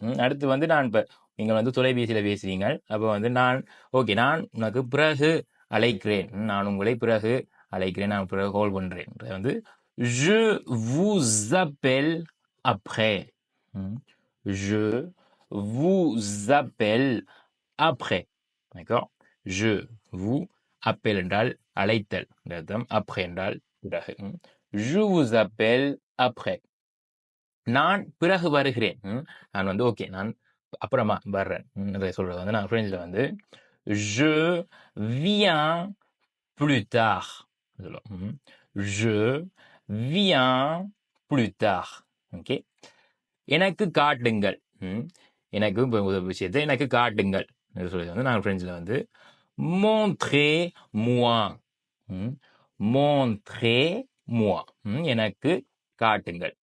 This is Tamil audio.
அடுத்து வந்து நான் இப்போ நீங்கள் வந்து தொலைபேசியில் பேசுகிறீங்க அப்போ வந்து நான் ஓகே நான் உனக்கு பிறகு அழைக்கிறேன். நான் உங்களை பிறகு அழைக்கிறேன் நான் பிறகு கால் பண்ணுறேன் வந்து ஜு vous appelle après. ம், je vous appelle après. d'accord? je vous appelle என்றால் அழைத்தல். இந்த அர்த்தம் après என்றால் பிறகு ம். je vous appelle après. நான் பிறகு வருகிறேன். நான் வந்து ஓகே நான் அப்புறமா வர்றேன். அதை சொல்றது வந்து நான் ஃப்ரெஞ்சில் வந்து je viens plus tard. சொல்லுவோம். ம். je viens plus tard. Okay. எனக்கு காட்டுங்கள். ம். எனக்கு இப்போ விஷயத்தை எனக்கு காட்டுங்கள். என்று சொல்றது வந்து நான் ஃப்ரெஞ்சில் வந்து மோன்ட்ரே முவா மோன்ட்ரே முவா எனக்கு காட்டுங்கள்.